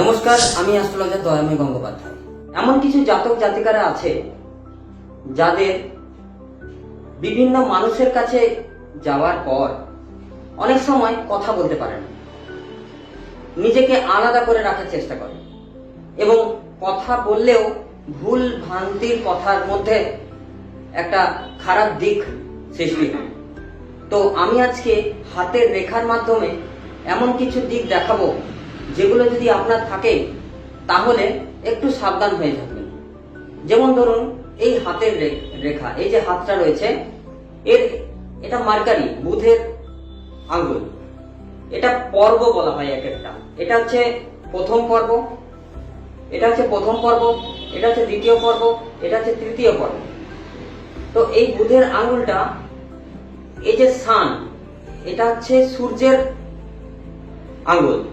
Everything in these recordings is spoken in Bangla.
নমস্কার, আমি অ্যাস্ট্রোলজার দয়াময় গঙ্গোপাধ্যায়। এমন কিছু জাতক জাতিকারা আছে যাদের বিভিন্ন মানুষের কাছে যাওয়ার পর অনেক সময় কথা বলতে পারে না। নিজেকে আলাদা করে রাখার চেষ্টা করে এবং কথা বললেও ভুল ভ্রান্তির কথার মধ্যে একটা খারাপ দিক সৃষ্টি হয়। তো আমি আজকে হাতের রেখার মাধ্যমে এমন কিছু দিক দেখাবো যেগুলো যদি আপনার থাকে, তাহলে একটু সাবধান হয়ে থাকবেন। যেমন ধরুন, এই হাতের রেখা, এই যে হাতটা রয়েছে, এর, এটা মার্কারি, বুধের আঙ্গুল। এটা পর্ব বলা হয় এক একটা। এটা হচ্ছে প্রথম পর্ব, এটা হচ্ছে প্রথম পর্ব, এটা হচ্ছে দ্বিতীয় পর্ব, এটা হচ্ছে তৃতীয় পর্ব। তো এই বুধের আঙ্গুলটা, এই যে সান, এটা হচ্ছে সূর্যের আঙ্গুল।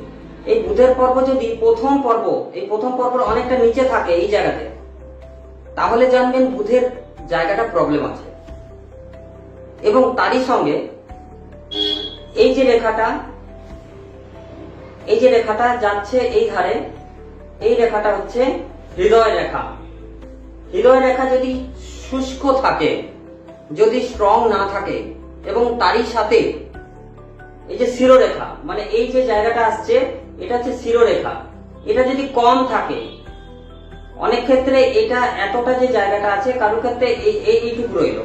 এই বুধের পর্ব যদি প্রথম পর্ব, এই প্রথম পর্বর অনেকটা নিচে থাকে এই জায়গাতে, তাহলে জানবেন বুধের জায়গাটা প্রবলেম আছে। এবং তারই সঙ্গে এই যে রেখাটা, এই যে রেখাটা যাচ্ছে এই ধারে, এই রেখাটা হচ্ছে হৃদয় রেখা। হৃদয় রেখা যদি শুষ্ক থাকে, যদি স্ট্রং না থাকে, এবং তারই সাথে এই যে শিরোরেখা মানে এই যে জায়গাটা আসছে, এটা হচ্ছে শিরোরেখা। এটা যদি কম থাকে, অনেক ক্ষেত্রে এটা এতটা যে জায়গাটা আছে কারোর ক্ষেত্রে এই এই, এইটুকু রইল।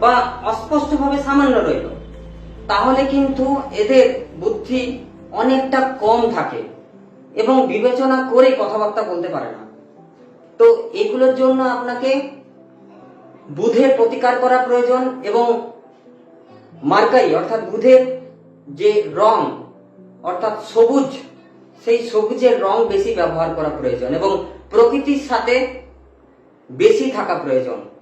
বা অস্পষ্টভাবে সামান্য রইল। তাহলে কিন্তু এদের বুদ্ধি অনেকটা কম থাকে এবং বিবেচনা করে কথাবার্তা বলতে পারে না। তো এগুলোর জন্য আপনাকে বুধের প্রতিকার করা প্রয়োজন এবং মার্কাই, অর্থাৎ বুধের যে রং, অর্থাৎ সবুজ, সেই সবুজের রং বেশি ব্যবহার করা প্রয়োজন এবং প্রকৃতির সাথে বেশি থাকা প্রয়োজন।